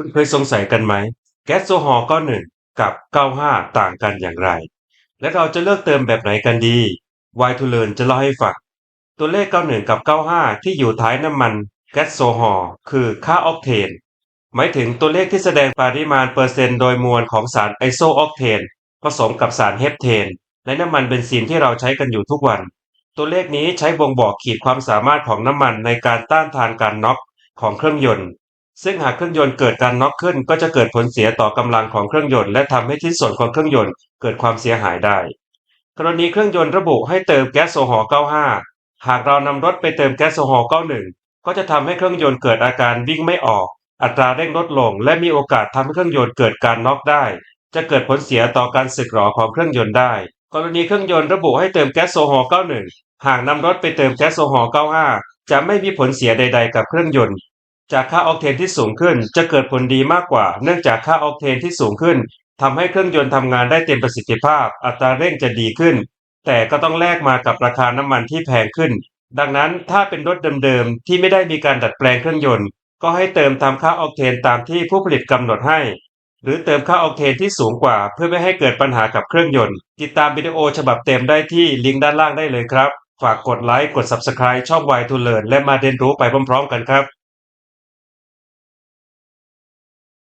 คุณเคยสงสัยกันไหม แก๊สโซฮอล์91 กับ 95 ต่างกันอย่างไร และเราจะเลือกเติมแบบไหนกันดี Y to Learn จะเล่าให้ฟัง ตัวเลข 91 กับ 95 ที่อยู่ท้ายน้ำมันแก๊สโซฮอล์คือค่าออกเทน หมายถึงตัวเลขที่แสดงปริมาณเปอร์เซ็นต์โดยมวลของสารไอโซออกเทนผสมกับสารเฮปเทนในน้ำมันเบนซินที่เราใช้กันอยู่ทุกวัน ตัวเลขนี้ใช้บ่งบอกขีดความสามารถของน้ำมันในการต้านทานการน็อกของเครื่องยนต์ ซึ่งหากเครื่องยนต์เกิดการน็อกขึ้น ก็จะเกิดผลเสียต่อกำลังของเครื่องยนต์และทำให้ชิ้นส่วนของเครื่องยนต์เกิดความเสียหายได้ กรณีเครื่องยนต์ระบุให้เติมแก๊สโซฮอล์95 หากเรานำรถไปเติมแก๊สโซฮอล์91 ก็จะทำให้เครื่องยนต์เกิดอาการวิ่งไม่ออก อัตราเร่งลดลง และมีโอกาสทำให้เครื่องยนต์เกิดการน็อกได้ จะเกิดผลเสียต่อการสึกหรอของเครื่องยนต์ได้ กรณีเครื่องยนต์ระบุให้เติมแก๊สโซฮอล์91 หากนำรถไปเติมแก๊สโซฮอล์95 จะไม่มีผลเสียใด ๆ กับเครื่องยนต์ จากค่าออกเทนที่สูงขึ้น จะเกิดผลดีมากกว่า เนื่องจากค่าออกเทนที่สูงขึ้นทำให้เครื่องยนต์ทำงานได้เต็มประสิทธิภาพ อัตราเร่งจะดีขึ้น แต่ก็ต้องแลกมากับราคาน้ำมันที่แพงขึ้น ดังนั้นถ้าเป็นรถเดิมๆที่ไม่ได้มีการดัดแปลงเครื่องยนต์ ก็ให้เติมตามค่าออกเทนตามที่ผู้ผลิตกำหนดให้ หรือเติมค่าออกเทนที่สูงกว่า เพื่อไม่ให้เกิดปัญหากับเครื่องยนต์ ติดตามวิดีโอฉบับเต็มได้ที่ลิงก์ด้านล่างได้เลยครับ ฝากกดไลค์กด Subscribe ช่อง Y to Learn และมาเรียนรู้ไปพร้อมๆ กันครับ